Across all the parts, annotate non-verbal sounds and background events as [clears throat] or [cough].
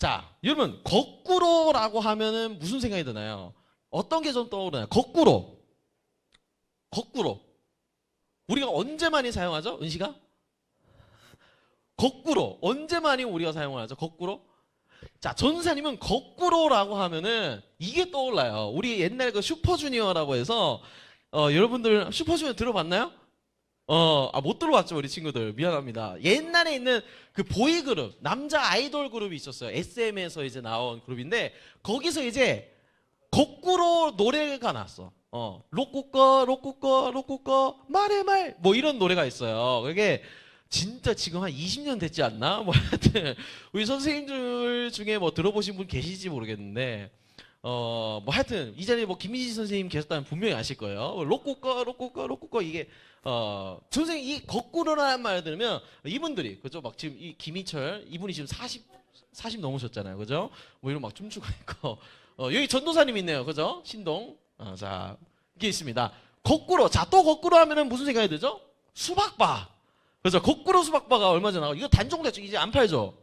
자, 여러분 거꾸로라고 하면은 무슨 생각이 드나요? 어떤 게 좀 떠오르나요? 거꾸로. 거꾸로. 우리가 언제 많이 사용하죠? 은시가? 거꾸로. 언제 많이 우리가 사용을 하죠? 거꾸로? 자, 전사님은 거꾸로라고 하면은 이게 떠올라요. 우리 옛날 그 슈퍼주니어라고 해서 어, 여러분들 슈퍼주니어 들어봤나요? 어, 아, 못 들어봤죠, 우리 친구들. 미안합니다. 옛날에 있는 그 보이그룹, 남자 아이돌 그룹이 있었어요. SM에서 이제 나온 그룹인데, 거기서 이제 거꾸로 노래가 났어. 어, 로꾸꺼, 로꾸꺼, 로꾸꺼, 말해 말. 뭐 이런 노래가 있어요. 그게 진짜 지금 한 20년 됐지 않나? 뭐 하여튼, 우리 선생님들 중에 뭐 들어보신 분 계실지 모르겠는데, 어, 뭐 하여튼, 이 자리에 뭐 김민지 선생님 계셨다면 분명히 아실 거예요. 로꾸꺼, 로꾸꺼, 로꾸꺼, 이게, 어, 선생님 이 거꾸로라는 말을 들으면 이분들이, 그죠? 막 지금 이 김희철, 이분이 지금 40, 40 넘으셨잖아요. 그죠? 뭐 이런 막 춤추고 있고. 어, 여기 전도사님 있네요. 그죠? 신동. 어, 자, 이게 있습니다. 거꾸로. 자, 또 거꾸로 하면은 무슨 생각이 들죠? 수박바. 그죠? 거꾸로 수박바가 얼마 전에 나와. 이거 단종됐죠? 이제 안 팔죠?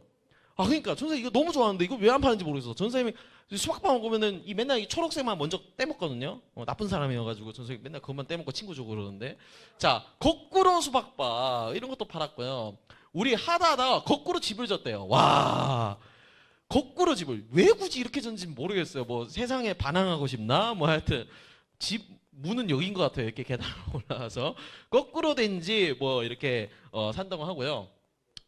아, 그러니까. 전사님 이거 너무 좋아하는데 이거 왜 안 파는지 모르겠어. 전사님이 수박바 먹으면은 이 맨날 이 초록색만 먼저 떼먹거든요. 어, 나쁜 사람이어가지고 전사님 맨날 그것만 떼먹고 친구 주고 그러는데. 자, 거꾸로 수박바. 이런 것도 팔았고요. 우리 하다 하다가 거꾸로 집을 졌대요. 와. 거꾸로 집을 왜 굳이 이렇게 졌는지 모르겠어요. 뭐 세상에 반항하고 싶나? 뭐 하여튼 집 문은 여기인 것 같아요. 이렇게 계단 [laughs] 올라가서 거꾸로 된지 뭐 이렇게 어, 산다고 하고요.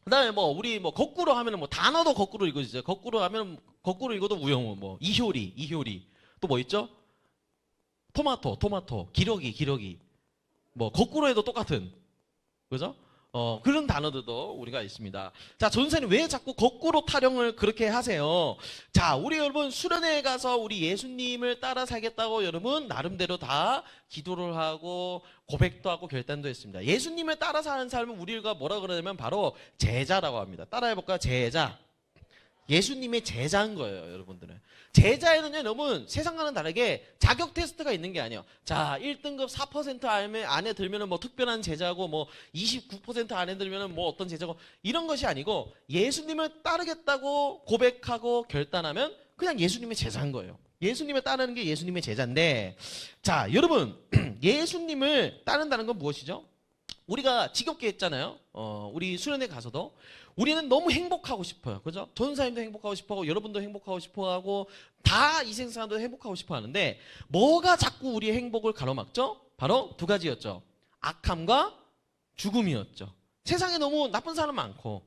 그다음에 뭐 우리 뭐 거꾸로 하면은 뭐 단어도 거꾸로 읽어지죠. 거꾸로 하면 거꾸로 읽어도 우영우 뭐 이효리 이효리 또 뭐 있죠? 토마토 토마토 기러기 기러기 뭐 거꾸로 해도 똑같은 그죠? 어, 그런 단어들도 우리가 있습니다. 자, 전사님 왜 자꾸 거꾸로 타령을 그렇게 하세요? 자, 우리 여러분 수련회 가서 우리 예수님을 따라 살겠다고 여러분 나름대로 다 기도를 하고 고백도 하고 결단도 했습니다. 예수님을 따라 사는 삶은 우리가 뭐라 그러냐면 바로 제자라고 합니다. 따라해 볼까요? 제자. 예수님의 제자인 거예요, 여러분들은. 제자에는요, 여러분, 세상과는 다르게 자격 테스트가 있는 게 아니에요. 자, 1등급 4% 안에, 들면은 뭐 특별한 제자고, 뭐 29% 안에 들면은 뭐 어떤 제자고, 이런 것이 아니고, 예수님을 따르겠다고 고백하고 결단하면 그냥 예수님의 제자인 거예요. 예수님을 따르는 게 예수님의 제자인데, 자, 여러분, [clears throat] 예수님을 따른다는 건 무엇이죠? 우리가 지겹게 했잖아요. 어, 우리 수련회 가서도 우리는 너무 행복하고 싶어요. 그죠? 전사님도 행복하고 싶어하고 여러분도 행복하고 싶어하고 다 이 생사도 행복하고 싶어 하는데 뭐가 자꾸 우리의 행복을 가로막죠? 바로 두 가지였죠. 악함과 죽음이었죠. 세상에 너무 나쁜 사람 많고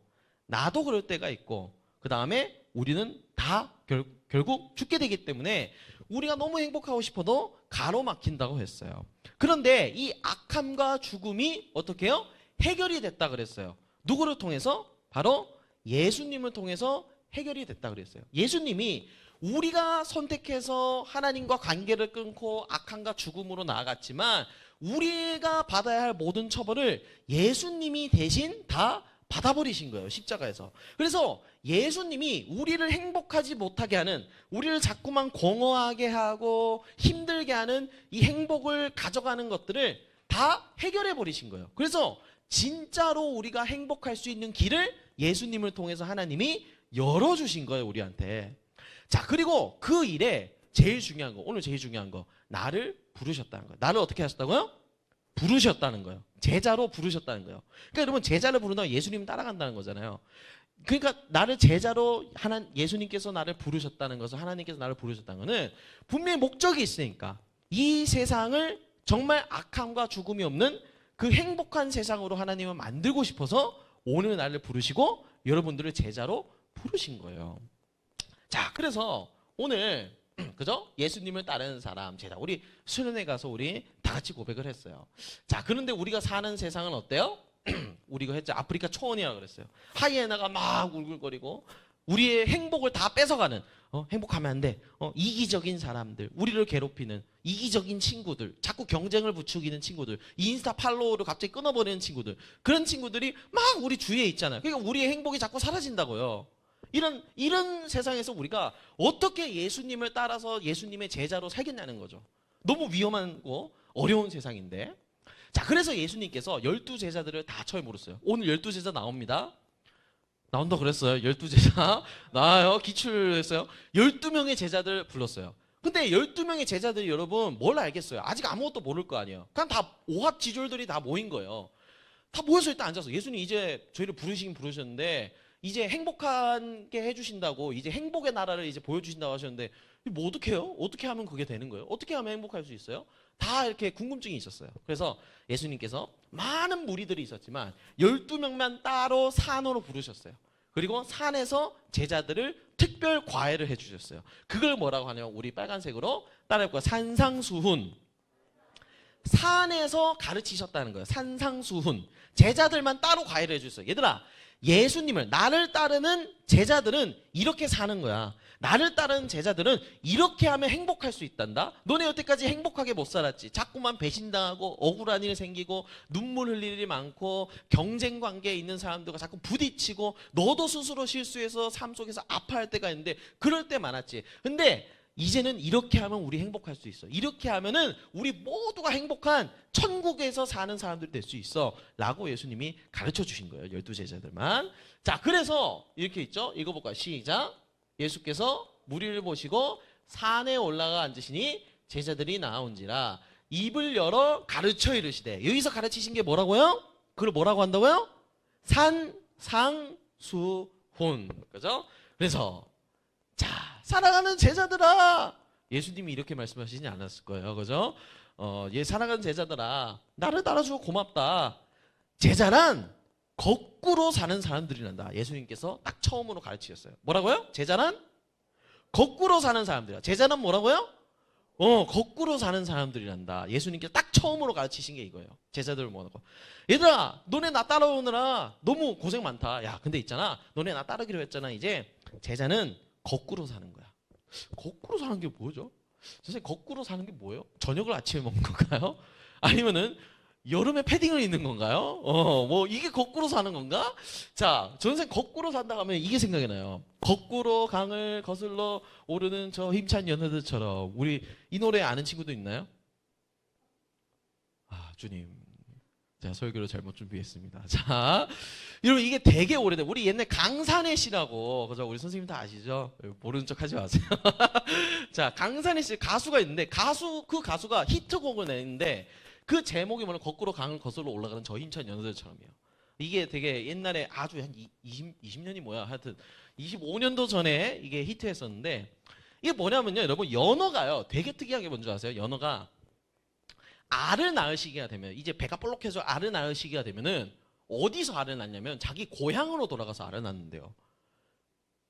나도 그럴 때가 있고 그 다음에 우리는 다 결, 결국 죽게 되기 때문에 우리가 너무 행복하고 싶어도 가로막힌다고 했어요. 그런데 이 악함과 죽음이 어떻게 해요? 해결이 됐다 그랬어요. 누구를 통해서? 바로 예수님을 통해서 해결이 됐다 그랬어요. 예수님이 우리가 선택해서 하나님과 관계를 끊고 악함과 죽음으로 나아갔지만 우리가 받아야 할 모든 처벌을 예수님이 대신 다 받아버리신 거예요. 십자가에서. 그래서 예수님이 우리를 행복하지 못하게 하는, 우리를 자꾸만 공허하게 하고 힘들게 하는 이 행복을 가져가는 것들을 다 해결해 버리신 거예요. 그래서 진짜로 우리가 행복할 수 있는 길을 예수님을 통해서 하나님이 열어주신 거예요, 우리한테. 자, 그리고 그 일에 제일 중요한 거, 오늘 제일 중요한 거, 나를 부르셨다는 거예요. 나를 어떻게 하셨다고요? 부르셨다는 거예요. 제자로 부르셨다는 거예요. 그러니까 여러분 제자를 부른다고 예수님 따라간다는 거잖아요. 그러니까 나를 제자로 하나 예수님께서 나를 부르셨다는 것은 하나님께서 나를 부르셨다는 것은 분명히 목적이 있으니까 이 세상을 정말 악함과 죽음이 없는 그 행복한 세상으로 하나님은 만들고 싶어서 오늘 나를 부르시고 여러분들을 제자로 부르신 거예요. 자, 그래서 오늘 [clears throat] 그죠? 예수님을 따르는 사람 제자 우리 수련회 가서 우리 다 같이 고백을 했어요. 자, 그런데 우리가 사는 세상은 어때요? [clears throat] 우리가 했죠. 아프리카 초원이라 그랬어요. 하이에나가 막 울글거리고 우리의 행복을 다 뺏어가는 어, 행복하면 안 돼. 어, 이기적인 사람들, 우리를 괴롭히는 이기적인 친구들, 자꾸 경쟁을 부추기는 친구들, 인스타 팔로우를 갑자기 끊어버리는 친구들, 그런 친구들이 막 우리 주위에 있잖아요. 그러니까 우리의 행복이 자꾸 사라진다고요. 이런 이런 세상에서 우리가 어떻게 예수님을 따라서 예수님의 제자로 살겠냐는 거죠. 너무 위험하고 어려운 세상인데. 자, 그래서 예수님께서 열두 제자들을 다 처해 물었어요. 오늘 열두 제자 나옵니다. 나온다 그랬어요. 열두 제자 [laughs] 나와요. 기출했어요. 열두 명의 제자들 불렀어요. 근데 열두 명의 제자들이 여러분 뭘 알겠어요? 아직 아무것도 모를 거 아니에요. 그냥 다 오합지졸들이 다 모인 거예요. 다 모여서 일단 앉아서 예수님 이제 저희를 부르시긴 부르셨는데 이제 행복하게 해주신다고 이제 행복의 나라를 이제 보여주신다고 하셨는데 뭐 어떻게 해요? 어떻게 하면 그게 되는 거예요? 어떻게 하면 행복할 수 있어요? 다 이렇게 궁금증이 있었어요. 그래서 예수님께서 많은 무리들이 있었지만 12명만 따로 산으로 부르셨어요. 그리고 산에서 제자들을 특별 과외를 해주셨어요. 그걸 뭐라고 하냐면 우리 빨간색으로 따라해볼까요? 산상수훈. 산에서 가르치셨다는 거예요. 산상수훈. 제자들만 따로 과외를 해주셨어요. 얘들아, 예수님을 나를 따르는 제자들은 이렇게 사는 거야. 나를 따르는 제자들은 이렇게 하면 행복할 수 있단다. 너네 여태까지 행복하게 못 살았지. 자꾸만 배신당하고 억울한 일 생기고 눈물 흘릴 일이 많고 경쟁 관계에 있는 사람들과 자꾸 부딪히고 너도 스스로 실수해서 삶 속에서 아파할 때가 있는데 그럴 때 많았지. 근데 이제는 이렇게 하면 우리 행복할 수 있어. 이렇게 하면은 우리 모두가 행복한 천국에서 사는 사람들이 될수 있어. 라고 예수님이 가르쳐 주신 거예요. 열두 제자들만. 자, 그래서 이렇게 있죠. 읽어볼까요? 시작. 예수께서 무리를 보시고 산에 올라가 앉으시니 제자들이 나온지라 입을 열어 가르쳐 이르시되 여기서 가르치신 게 뭐라고요? 그걸 뭐라고 한다고요? 산상수훈 그죠? 그래서 자 사랑하는 제자들아 예수님이 이렇게 말씀하시지 않았을 거예요 그죠? 어, 얘 사랑하는 제자들아 나를 따라주고 고맙다 제자란 거꾸로 사는 사람들이란다. 예수님께서 딱 처음으로 가르치셨어요. 뭐라고요? 제자는 거꾸로 사는 사람들이야. 제자는 뭐라고요? 어, 거꾸로 사는 사람들이란다. 예수님께서 딱 처음으로 가르치신 게 이거예요. 제자들을 뭐라고. 얘들아, 너네 나 따라오느라 너무 고생 많다. 야, 근데 있잖아. 너네 나 따르기로 했잖아. 이제 제자는 거꾸로 사는 거야. 거꾸로 사는 게 뭐죠? 선생님, 거꾸로 사는 게 뭐예요? 저녁을 아침에 먹는 건가요? [laughs] 아니면은 여름에 패딩을 입는 건가요? 어, 뭐 이게 거꾸로 사는 건가? 자, 전생 거꾸로 산다 하면 이게 생각이 나요. 거꾸로 강을 거슬러 오르는 저 힘찬 연어들처럼 우리 이 노래 아는 친구도 있나요? 아, 주님. 제가 설교를 잘못 준비했습니다. [laughs] 자, 여러분 이게 되게 오래돼. 우리 옛날 강산의 시라고 그죠? 우리 선생님 다 아시죠? 모르는 척 하지 마세요. [laughs] 자, 강산의 시 가수가 있는데 가수 그 가수가 히트곡을 내는데 그 제목이 뭐냐 거꾸로 강을 거슬러 올라가는 저 힘찬 연어들처럼이에요. 이게 되게 옛날에 아주 한 20, 20년이 뭐야 하여튼 25년도 전에 이게 히트했었는데 이게 뭐냐면요 여러분 연어가요 되게 특이하게 뭔지 아세요? 연어가 알을 낳을 시기가 되면 이제 배가 볼록해서 알을 낳을 시기가 되면은 어디서 알을 낳냐면 자기 고향으로 돌아가서 알을 낳는데요.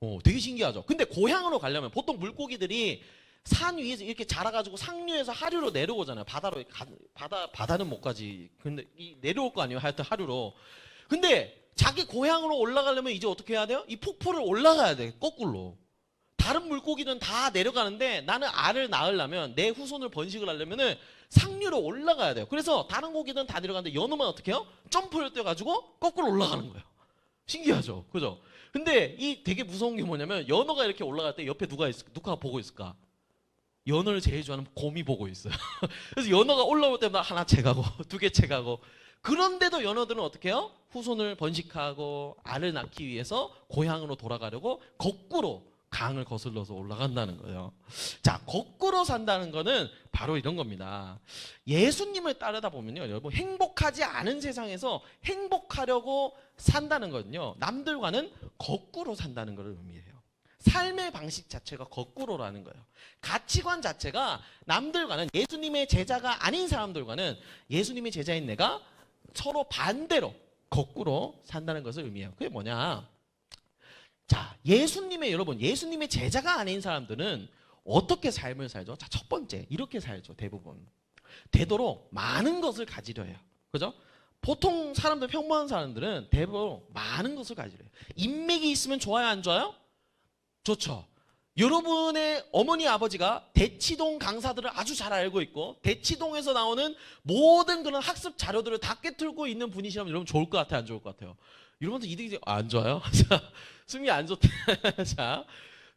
어, 되게 신기하죠. 근데 고향으로 가려면 보통 물고기들이 산 위에서 이렇게 자라가지고 상류에서 하류로 내려오잖아요. 바다로 가, 바다 바다는 못 가지. 근데 이 내려올 거 아니에요. 하여튼 하류로. 근데 자기 고향으로 올라가려면 이제 어떻게 해야 돼요? 이 폭포를 올라가야 돼. 거꾸로. 다른 물고기는 다 내려가는데 나는 알을 낳으려면 내 후손을 번식을 하려면은 상류로 올라가야 돼요. 그래서 다른 고기는 다 내려가는데 연어만 어떻게 해요? 점프를 뛰어가지고 거꾸로 올라가는 거예요. 신기하죠? 그죠? 근데 이 되게 무서운 게 뭐냐면 연어가 이렇게 올라갈 때 옆에 누가 있을, 누가 보고 있을까? 연어를 제일 좋아하는 곰이 보고 있어요. [laughs] 그래서 연어가 올라올 때마다 하나 채가고 [laughs] 두 개 채가고 그런데도 연어들은 어떻게 해요? 후손을 번식하고 알을 낳기 위해서 고향으로 돌아가려고 거꾸로 강을 거슬러서 올라간다는 거예요. 자, 거꾸로 산다는 거는 바로 이런 겁니다. 예수님을 따르다 보면요, 여러분 행복하지 않은 세상에서 행복하려고 산다는 거는요, 남들과는 거꾸로 산다는 것을 의미해요. 삶의 방식 자체가 거꾸로라는 거예요. 가치관 자체가 남들과는 예수님의 제자가 아닌 사람들과는 예수님의 제자인 내가 서로 반대로 거꾸로 산다는 것을 의미해요. 그게 뭐냐? 자, 예수님의 여러분, 예수님의 제자가 아닌 사람들은 어떻게 삶을 살죠? 자, 첫 번째, 이렇게 살죠, 대부분. 되도록 많은 것을 가지려 해요. 그죠? 보통 사람들, 평범한 사람들은 대부분 많은 것을 가지려 해요. 인맥이 있으면 좋아요, 안 좋아요? 좋죠. 여러분의 어머니 아버지가 대치동 강사들을 아주 잘 알고 있고 대치동에서 나오는 모든 그런 학습 자료들을 다 꿰뚫고 있는 분이시라면 여러분 좋을 것 같아요, 안 좋을 것 같아요? 여러분들 이득이 아, 안 좋아요? [laughs] 자, 승리 안 좋다. [laughs] 자,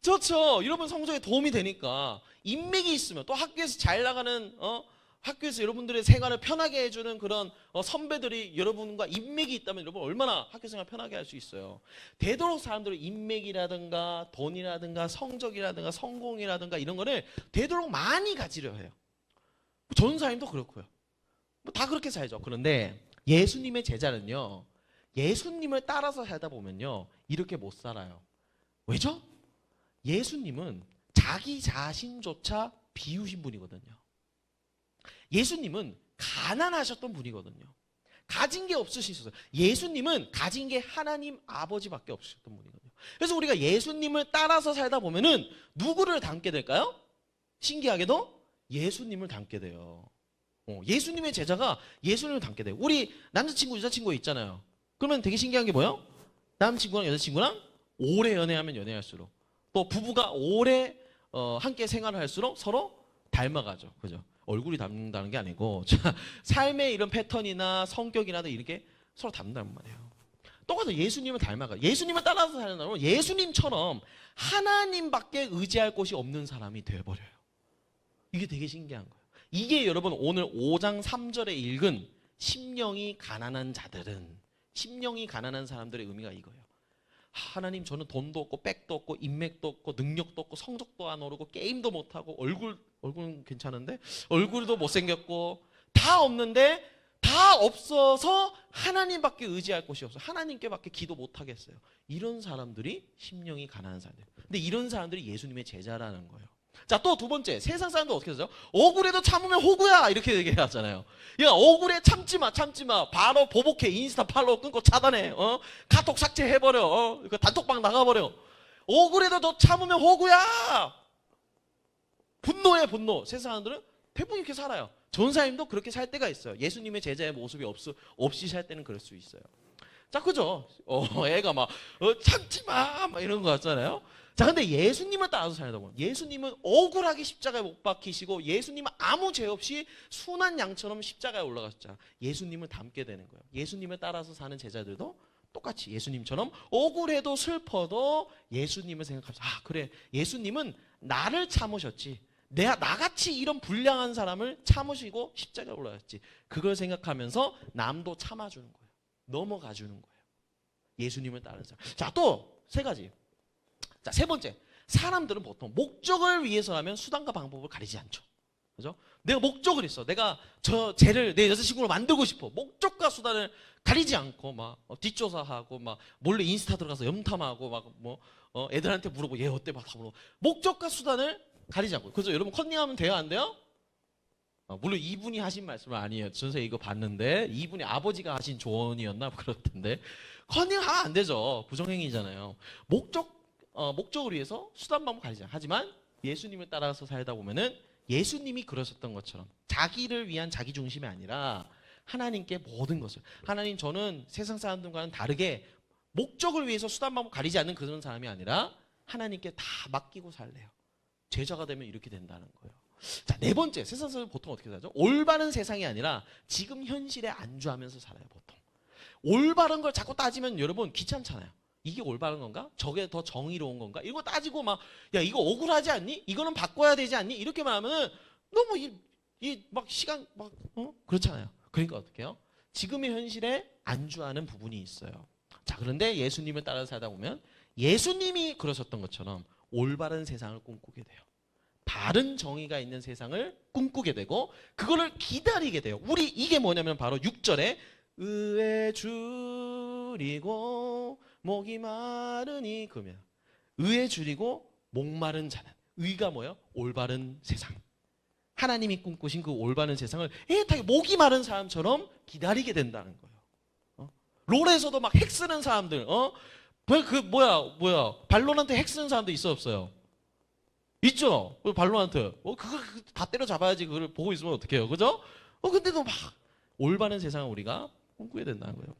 좋죠. 여러분 성적에 도움이 되니까 인맥이 있으면 또 학교에서 잘 나가는 어 학교에서 여러분들의 생활을 편하게 해주는 그런 어, 선배들이 여러분과 인맥이 있다면 여러분 얼마나 학교 생활 편하게 할 수 있어요. 되도록 사람들은 인맥이라든가 돈이라든가 성적이라든가 성공이라든가 이런 거를 되도록 많이 가지려 해요. 전사님도 그렇고요. 뭐 다 그렇게 살죠. 그런데 예수님의 제자는요. 예수님을 따라서 살다 보면요. 이렇게 못 살아요. 왜죠? 예수님은 자기 자신조차 비우신 분이거든요. 예수님은 가난하셨던 분이거든요. 가진 게 없으셨어요. 예수님은 가진 게 하나님 아버지밖에 없으셨던 분이거든요. 그래서 우리가 예수님을 따라서 살다 보면은 누구를 닮게 될까요? 신기하게도 예수님을 닮게 돼요. 어, 예수님의 제자가 예수님을 닮게 돼요. 우리 남자친구, 여자친구 있잖아요. 그러면 되게 신기한 게 뭐예요? 남자친구랑 여자친구랑 오래 연애하면 연애할수록 또 부부가 오래 어, 함께 생활을 할수록 서로 닮아가죠. 그죠? 얼굴이 닮는다는 게 아니고 [laughs] 자, 삶의 이런 패턴이나 성격이나 이렇게 서로 닮는단 말이에요. 똑같아 예수님을 닮아가. 예수님을 따라서 살려면 예수님처럼 하나님밖에 의지할 곳이 없는 사람이 되어버려요. 이게 되게 신기한 거예요. 이게 여러분 오늘 5장 3절에 읽은 심령이 가난한 자들은 심령이 가난한 사람들의 의미가 이거예요. 하나님 저는 돈도 없고 백도 없고 인맥도 없고 능력도 없고 성적도 안 오르고 게임도 못 하고 얼굴 얼굴은 괜찮은데 얼굴도 못 생겼고 다 없는데 다 없어서 하나님밖에 의지할 곳이 없어. 하나님께밖에 기도 못 하겠어요. 이런 사람들이 심령이 가난한 사람들. 근데 이런 사람들이 예수님의 제자라는 거예요. 자, 또 두 번째. 세상 사람들 어떻게 하죠? 억울해도 참으면 호구야. 이렇게 얘기하잖아요. 야, 억울해 참지 마, 참지 마. 바로 보복해. 인스타 팔로우 끊고 차단해. 어? 카톡 삭제해버려. 어? 그 단톡방 나가버려. 억울해도 너 참으면 호구야. 분노해, 분노. 세상 사람들은 대부분 이렇게 살아요. 전사님도 그렇게 살 때가 있어요. 예수님의 제자의 모습이 없, 없이 살 때는 그럴 수 있어요. 자, 그죠? 어, 애가 막, 어, 참지 마! 막 이런 거 같잖아요. 자, 근데 예수님을 따라서 살다 보면 예수님은 억울하게 십자가에 못 박히시고 예수님은 아무 죄 없이 순한 양처럼 십자가에 올라가셨잖아. 예수님을 닮게 되는 거예요. 예수님을 따라서 사는 제자들도 똑같이 예수님처럼 억울해도 슬퍼도 예수님을 생각하면서 아, 그래. 예수님은 나를 참으셨지. 내가 나같이 이런 불량한 사람을 참으시고 십자가에 올라갔지. 그걸 생각하면서 남도 참아주는 거예요. 넘어가 주는 거예요. 예수님을 따르는. 자, 또 세 가지. 자, 세 번째. 사람들은 보통 목적을 위해서라면 수단과 방법을 가리지 않죠. 그죠? 내가 목적을 있어. 내가 저 쟤를 내 여자친구로 만들고 싶어. 목적과 수단을 가리지 않고 막 어, 뒷조사하고 막 몰래 인스타 들어가서 염탐하고 막뭐 어, 애들한테 물어보고 얘 어때 막 다 물어보고 목적과 수단을 가리지 않고. 그죠? 여러분 컨닝하면 돼요? 안 돼요? 어, 물론 이분이 하신 말씀은 아니에요. 전세 이거 봤는데 이분이 아버지가 하신 조언이었나 [laughs] 그렇던데 컨닝하면 안 되죠. 부정행위잖아요. 목적 어, 목적을 위해서 수단 방법 가리지 않. 하지만 예수님을 따라서 살다 보면은 예수님이 그러셨던 것처럼 자기를 위한 자기 중심이 아니라 하나님께 모든 것을 하나님 저는 세상 사람들과는 다르게 목적을 위해서 수단 방법 가리지 않는 그런 사람이 아니라 하나님께 다 맡기고 살래요. 제자가 되면 이렇게 된다는 거예요. 자, 네 번째. 세상 사람은 보통 어떻게 살죠? 올바른 세상이 아니라 지금 현실에 안주하면서 살아요, 보통. 올바른 걸 자꾸 따지면 여러분 귀찮잖아요. 이게 올바른 건가? 저게 더 정의로운 건가? 이거 따지고 막, 야, 이거 억울하지 않니? 이거는 바꿔야 되지 않니? 이렇게 말하면은 너무 이, 이, 막 시간, 막, 어? 그렇잖아요. 그러니까 어떻게 해요? 지금의 현실에 안주하는 부분이 있어요. 자, 그런데 예수님을 따라 살다 보면 예수님이 그러셨던 것처럼 올바른 세상을 꿈꾸게 돼요. 바른 정의가 있는 세상을 꿈꾸게 되고 그거를 기다리게 돼요. 우리 이게 뭐냐면 바로 6절에 의에 줄이고 목이 마르니 그러면 의에 줄이고 목마른 자는 의가 뭐예요? 올바른 세상. 하나님이 꿈꾸신 그 올바른 세상을 애타게 목이 마른 사람처럼 기다리게 된다는 거예요. 어? 롤에서도 막 핵 쓰는 사람들, 어? 뭐, 그 뭐야, 뭐야, 발론한테 핵 쓰는 사람도 있어 없어요? 있죠. 그 발론한테, 어 그거 그거 다 때려 잡아야지 그걸 보고 있으면 어떡해요, 그죠? 어 근데도 막 올바른 세상을 우리가 꿈꾸게 된다는 거예요.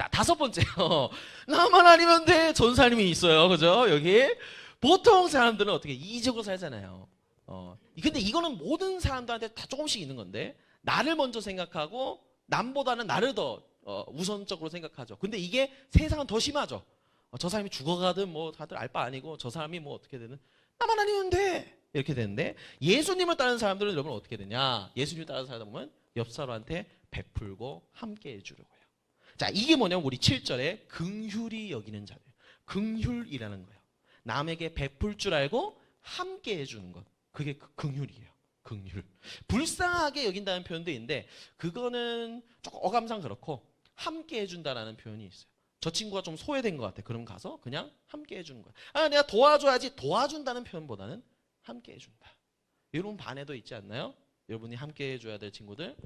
자 다섯 번째요. [laughs] 나만 아니면 돼. 전사님이 있어요, 그죠? 여기 보통 사람들은 어떻게 이적으로 살잖아요. 어, 근데 이거는 모든 사람들한테 다 조금씩 있는 건데 나를 먼저 생각하고 남보다는 나를 더 어, 우선적으로 생각하죠. 근데 이게 세상은 더 심하죠. 어, 저 사람이 죽어가든 뭐 다들 알 바 아니고 저 사람이 뭐 어떻게 되든 나만 아니면 돼. 이렇게 되는데 예수님을 따르는 사람들은 여러분 어떻게 되냐? 예수님을 따르는 살다 보면 옆 사람한테 베풀고 함께 해주려고요. 자, 이게 뭐냐면 우리 7절에 긍휼이 여기는 자들. 긍휼이라는 거예요. 남에게 베풀 줄 알고 함께 해주는 것. 그게 그 긍휼이에요. 긍휼. 불쌍하게 여긴다는 표현도 있는데 그거는 조금 어감상 그렇고 함께 해준다라는 표현이 있어요. 저 친구가 좀 소외된 것 같아. 그럼 가서 그냥 함께 해주는 거야. 아, 내가 도와줘야지. 도와준다는 표현보다는 함께 해준다. 이런 반에도 있지 않나요? 여러분이 함께 해줘야 될 친구들.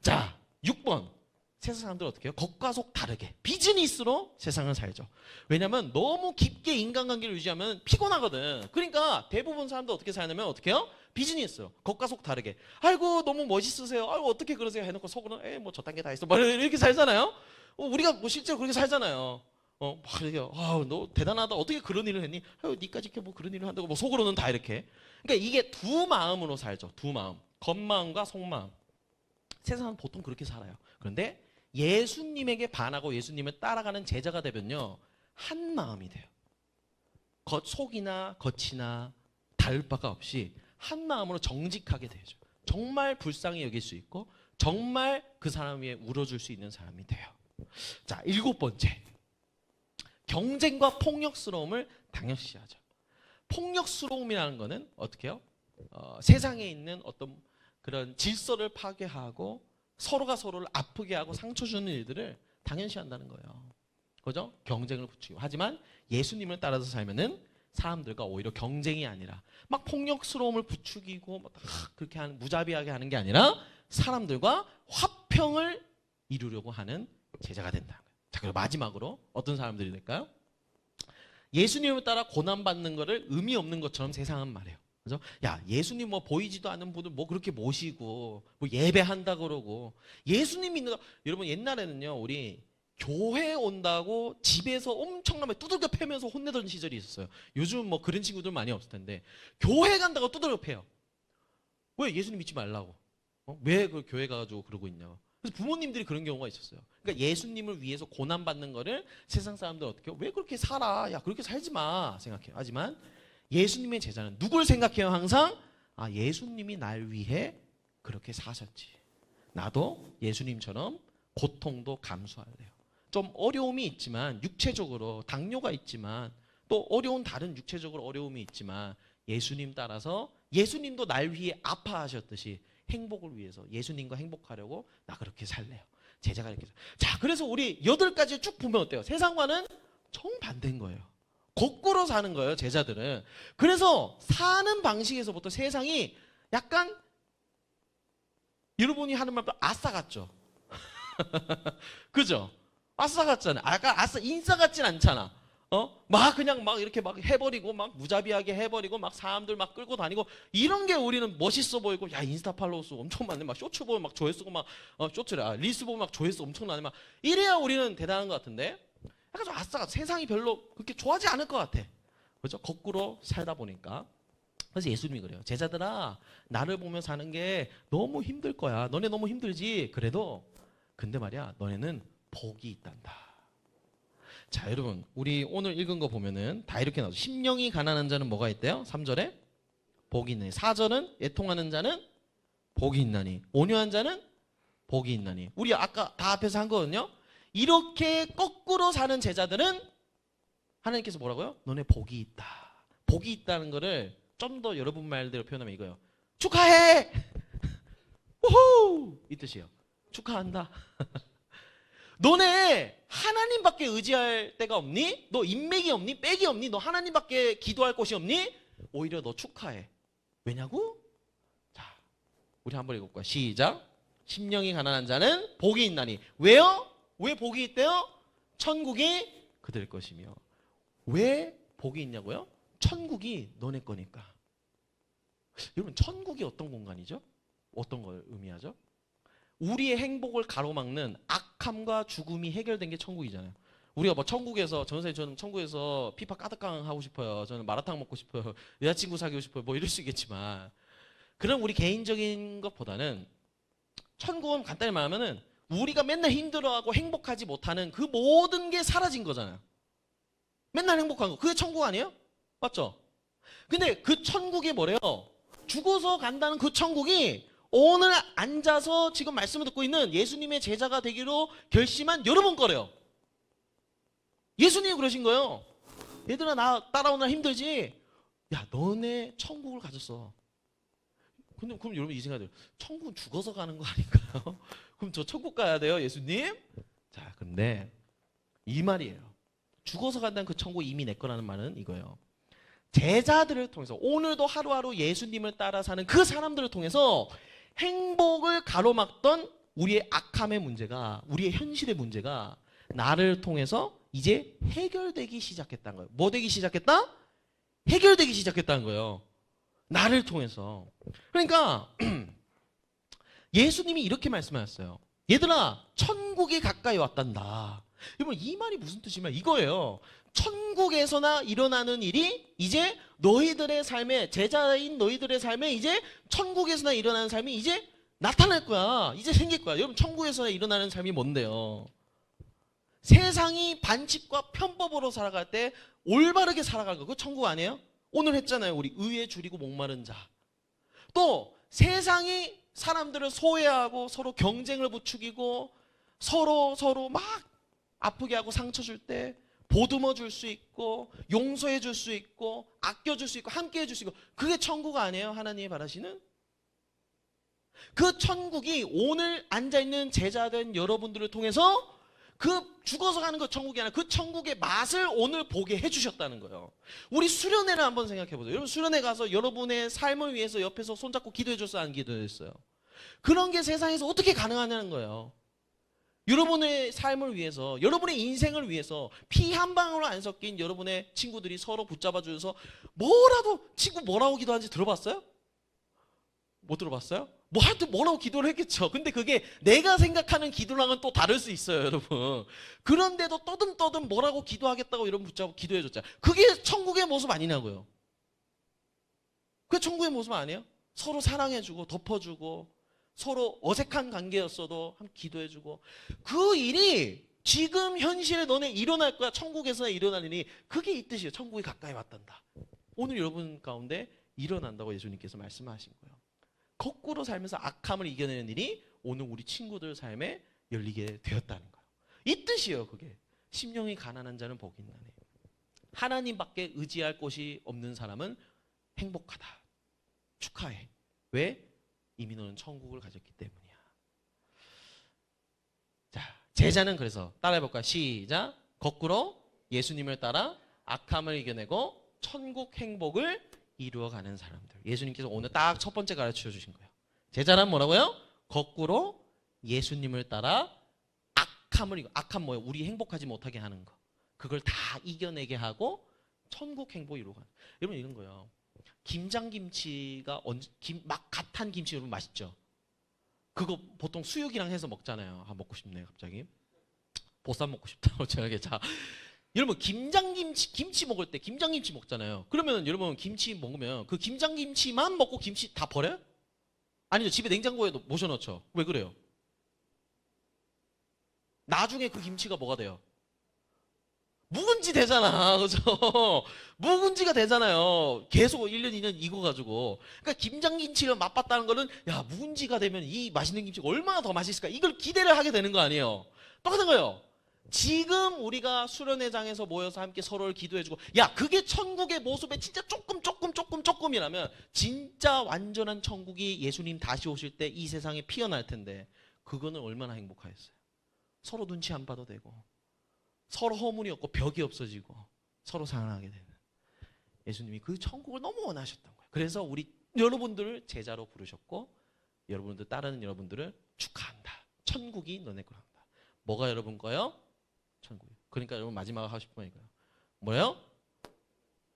자, 6번. 세상 사람들 어떻게 해요? 겉과 속 다르게. 비즈니스로 세상을 살죠. 왜냐면 너무 깊게 인간관계를 유지하면 피곤하거든. 그러니까 대부분 사람들 어떻게 사냐면 어떻게 해요? 비즈니스로. 겉과 속 다르게. 아이고, 너무 멋있으세요. 아이고, 어떻게 그러세요? 해놓고 속으로는, 에이, 뭐 저딴 게 다 있어. 막 이렇게 살잖아요? 어, 우리가 뭐 실제로 그렇게 살잖아요. 어, 막 이렇게, 아, 너 대단하다. 어떻게 그런 일을 했니? 아유, 니까지 이렇게 뭐 그런 일을 한다고 뭐 속으로는 다 이렇게. 그러니까 이게 두 마음으로 살죠. 두 마음. 겉마음과 속마음. 세상은 보통 그렇게 살아요. 그런데 예수님에게 반하고 예수님을 따라가는 제자가 되면요. 한 마음이 돼요. 겉, 속이나 겉이나 다를 바가 없이 한 마음으로 정직하게 되죠. 정말 불쌍히 여길 수 있고 정말 그 사람 위에 울어줄 수 있는 사람이 돼요. 자, 일곱 번째. 경쟁과 폭력스러움을 당연시하죠. 폭력스러움이라는 거는 어떻게 해요? 어, 세상에 있는 어떤 그런 질서를 파괴하고 서로가 서로를 아프게 하고 상처 주는 일들을 당연시한다는 거예요. 그죠? 경쟁을 붙이고. 하지만 예수님을 따라서 살면은 사람들과 오히려 경쟁이 아니라 막 폭력스러움을 부추기고 막 그렇게 하는 무자비하게 하는 게 아니라 사람들과 화평을 이루려고 하는 제자가 된다. 자, 그리고 마지막으로 어떤 사람들이 될까요? 예수님을 따라 고난 받는 거를 의미 없는 것처럼 세상은 말해요. 그죠? 야, 예수님 뭐 보이지도 않는 분을 뭐 그렇게 모시고 뭐 예배한다 그러고 예수님 믿는 거 여러분 옛날에는요. 우리 교회 온다고 집에서 엄청나게 두들겨 패면서 혼내던 시절이 있었어요. 요즘 뭐 그런 친구들 많이 없을 텐데 교회 간다고 두들겨 패요. 왜 예수님 믿지 말라고? 어? 왜그 교회 가가지고 그러고 있냐고. 그래서 부모님들이 그런 경우가 있었어요. 그러니까 예수님을 위해서 고난 받는 거를 세상 사람들 어떻게? 왜 그렇게 살아? 야 그렇게 살지 마 생각해요. 하지만 예수님의 제자는 누굴 생각해요? 항상 아 예수님이 날 위해 그렇게 사셨지. 나도 예수님처럼 고통도 감수할래요. 좀 어려움이 있지만 육체적으로 당뇨가 있지만 또 어려운 다른 육체적으로 어려움이 있지만 예수님 따라서 예수님도 날 위해 아파하셨듯이 행복을 위해서 예수님과 행복하려고 나 그렇게 살래요. 제자가 이렇게. 자, 그래서 우리 여덟 가지 쭉 보면 어때요? 세상과는 정반대인 거예요. 거꾸로 사는 거예요, 제자들은. 그래서 사는 방식에서부터 세상이 약간 여러분이 하는 말도 아싸 같죠? [laughs] 그죠? 아싸 같잖아요. 아까 아싸 인싸 같진 않잖아. 어? 막 그냥 막 이렇게 막 해버리고 막 무자비하게 해버리고 막 사람들 막 끌고 다니고 이런 게 우리는 멋있어 보이고 야 인스타 팔로우 수 엄청 많네 막 쇼츠 보면 막 조회수고 막 어, 쇼츠래 아, 릴스 보면 막 조회수 엄청 나네 막 이래야 우리는 대단한 것 같은데 약간 좀 아싸가 세상이 별로 그렇게 좋아하지 않을 것 같아 그죠 거꾸로 살다 보니까 그래서 예수님이 그래요 제자들아 나를 보며 사는 게 너무 힘들 거야 너네 너무 힘들지 그래도 근데 말이야 너네는 복이 있단다 자, 여러분, 우리 오늘 읽은 거 보면은 다 이렇게 나오죠. 심령이 가난한 자는 뭐가 있대요? 3절에 복이 있나니. 4절은 애통하는 자는 복이 있나니. 온유한 자는 복이 있나니. 우리 아까 다 앞에서 한 거거든요. 이렇게 거꾸로 사는 제자들은 하나님께서 뭐라고요? 너네 복이 있다. 복이 있다는 거를 좀 더 여러분 말대로 표현하면 이거예요. 축하해! [laughs] 우후! 이 뜻이에요. 축하한다. [laughs] 너네 하나님밖에 의지할 데가 없니? 너 인맥이 없니? 백이 없니? 너 하나님밖에 기도할 곳이 없니? 오히려 너 축하해. 왜냐고? 자, 우리 한번 읽어볼까요? 시작. 심령이 가난한 자는 복이 있나니. 왜요? 왜 복이 있대요? 천국이 그들 것이며. 왜 복이 있냐고요? 천국이 너네 거니까. 여러분, 천국이 어떤 공간이죠? 어떤 걸 의미하죠? 우리의 행복을 가로막는 악함과 죽음이 해결된 게 천국이잖아요. 우리가 뭐 천국에서 전선생 저는 천국에서 피파 까득강 하고 싶어요. 저는 마라탕 먹고 싶어요. [laughs] 여자친구 사귀고 싶어요. 뭐 이럴 수 있겠지만 그런 우리 개인적인 것보다는 천국은 간단히 말하면은 우리가 맨날 힘들어하고 행복하지 못하는 그 모든 게 사라진 거잖아요. 맨날 행복한 거. 그게 천국 아니에요? 맞죠? 근데 그 천국이 뭐래요? 죽어서 간다는 그 천국이 오늘 앉아서 지금 말씀을 듣고 있는 예수님의 제자가 되기로 결심한 여러분 거래요. 예수님이 그러신 거예요. 얘들아 나 따라오느라 힘들지? 야 너네 천국을 가졌어. 근데 그럼 여러분 이 생각이 들어요. 천국은 죽어서 가는 거 아닌가요? 그럼 저 천국 가야 돼요 예수님? 자 근데 이 말이에요. 죽어서 간다는 그 천국 이미 내 거라는 말은 이거예요. 제자들을 통해서 오늘도 하루하루 예수님을 따라 사는 그 사람들을 통해서 행복을 가로막던 우리의 악함의 문제가 우리의 현실의 문제가 나를 통해서 이제 해결되기 시작했다는 거예요. 뭐 되기 시작했다? 해결되기 시작했다는 거예요. 나를 통해서. 그러니까 [clears throat] 예수님이 이렇게 말씀하셨어요. 얘들아, 천국이 가까이 왔단다. 여러분 이 말이 무슨 뜻이면 이거예요. 천국에서나 일어나는 일이 이제 너희들의 삶에 제자인 너희들의 삶에 이제 천국에서나 일어나는 삶이 이제 나타날 거야. 이제 생길 거야. 여러분 천국에서나 일어나는 삶이 뭔데요? 세상이 반칙과 편법으로 살아갈 때 올바르게 살아갈 거. 그거 천국 아니에요? 오늘 했잖아요. 우리 의에 줄이고 목마른 자. 또 세상이 사람들을 소외하고 서로 경쟁을 부추기고 서로 서로 막 아프게 하고 상처 줄 때 보듬어 줄 수 있고 용서해 줄 수 있고 아껴 줄 수 있고 함께 해줄 수 있고 그게 천국 아니에요? 하나님이 바라시는 그 천국이 오늘 앉아 있는 제자된 여러분들을 통해서 그 죽어서 가는 그 천국이 아니라 그 천국의 맛을 오늘 보게 해주셨다는 거예요. 우리 수련회를 한번 생각해 보세요. 여러분 수련회 가서 여러분의 삶을 위해서 옆에서 손잡고 기도해 줬어요, 안 기도했어요? 그런 게 세상에서 어떻게 가능하냐는 거예요. 여러분의 삶을 위해서, 여러분의 인생을 위해서 피 한 방울 안 섞인 여러분의 친구들이 서로 붙잡아 주셔서 뭐라도 친구 뭐라고 기도하는지 들어봤어요? 못 들어봤어요? 뭐 하여튼 뭐라고 기도를 했겠죠. 근데 그게 내가 생각하는 기도랑은 또 다를 수 있어요, 여러분. 그런데도 떠듬떠듬 뭐라고 기도하겠다고 여러분 붙잡고 기도해줬잖아요. 그게 천국의 모습 아니냐고요. 그게 천국의 모습 아니에요? 서로 사랑해주고 덮어주고 서로 어색한 관계였어도 함께 기도해주고 그 일이 지금 현실에 너네 일어날 거야. 천국에서 일어날 일이 그게 이 뜻이에요. 천국이 가까이 왔단다. 오늘 여러분 가운데 일어난다고 예수님께서 말씀하신 거예요. 거꾸로 살면서 악함을 이겨내는 일이 오늘 우리 친구들 삶에 열리게 되었다는 거예요. 이 뜻이에요, 그게. 심령이 가난한 자는 복이 있나니. 하나님밖에 의지할 곳이 없는 사람은 행복하다. 축하해. 왜? 이미 너는 천국을 가졌기 때문이야. 자, 제자는 그래서 따라해볼까? 시작. 거꾸로 예수님을 따라 악함을 이겨내고 천국 행복을 이루어가는 사람들. 예수님께서 오늘 딱 첫 번째 가르쳐 주신 거예요. 제자란 뭐라고요? 거꾸로 예수님을 따라 악함을 이겨. 악함 뭐예요? 우리 행복하지 못하게 하는 거. 그걸 다 이겨내게 하고 천국 행복 이루어가는. 여러분 이런 거예요. 김장김치가 김, 막 갓 한 김치 여러분 맛있죠? 그거 보통 수육이랑 해서 먹잖아요. 아 먹고 싶네요 갑자기. 보쌈 먹고 [laughs] 제가 이게 자 여러분 김장김치 김치 먹을 때 김장김치 먹잖아요. 그러면 여러분 김치 먹으면 그 김장김치만 먹고 김치 다 버려요? 아니죠. 집에 냉장고에 모셔놓죠. 왜 그래요? 나중에 그 김치가 뭐가 돼요? 묵은지 되잖아. [laughs] 그죠? 묵은지가 되잖아요. 계속 1년, 2년 익어가지고. 그러니까 김장김치를 맛봤다는 거는, 야, 묵은지가 되면 이 맛있는 김치가 얼마나 더 맛있을까? 이걸 기대를 하게 되는 거 아니에요? 똑같은 거예요. 지금 우리가 수련회장에서 모여서 함께 서로를 기도해주고, 야, 그게 천국의 모습에 진짜 조금, 조금, 조금, 조금이라면, 진짜 완전한 천국이 예수님 다시 오실 때 이 세상에 피어날 텐데, 그거는 얼마나 행복하겠어요. 서로 눈치 안 봐도 되고, 서로 허물이 없고 벽이 없어지고 서로 사랑하게 되는 예수님이 그 천국을 너무 원하셨던 거예요. 그래서 우리 여러분들을 제자로 부르셨고 여러분들 따르는 여러분들을 축하한다. 천국이 너네 거란다. 뭐가 여러분 거요? 천국이. 그러니까 여러분 마지막 하고 싶은 거 이거예요. 뭐예요?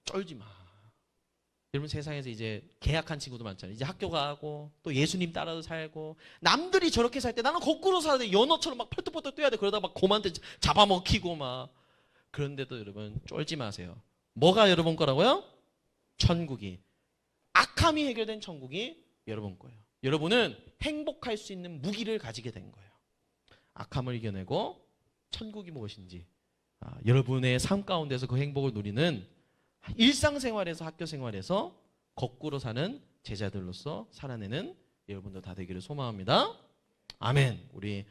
쫄지 마. 여러분 세상에서 이제 계약한 친구도 많잖아요. 이제 학교 가고 또 예수님 따라서 살고 남들이 저렇게 살 때 나는 거꾸로 살아야 돼. 연어처럼 막 펄떡펄떡 뛰어야 돼. 그러다 막 곰한테 잡아먹히고 막 그런데도 여러분 쫄지 마세요. 뭐가 여러분 거라고요? 천국이 악함이 해결된 천국이 여러분 거예요. 여러분은 행복할 수 있는 무기를 가지게 된 거예요. 악함을 이겨내고 천국이 무엇인지 아, 여러분의 삶 가운데서 그 행복을 누리는 일상생활에서 학교 생활에서 거꾸로 사는 제자들로서 살아내는 여러분들 다 되기를 소망합니다. 아멘. 우리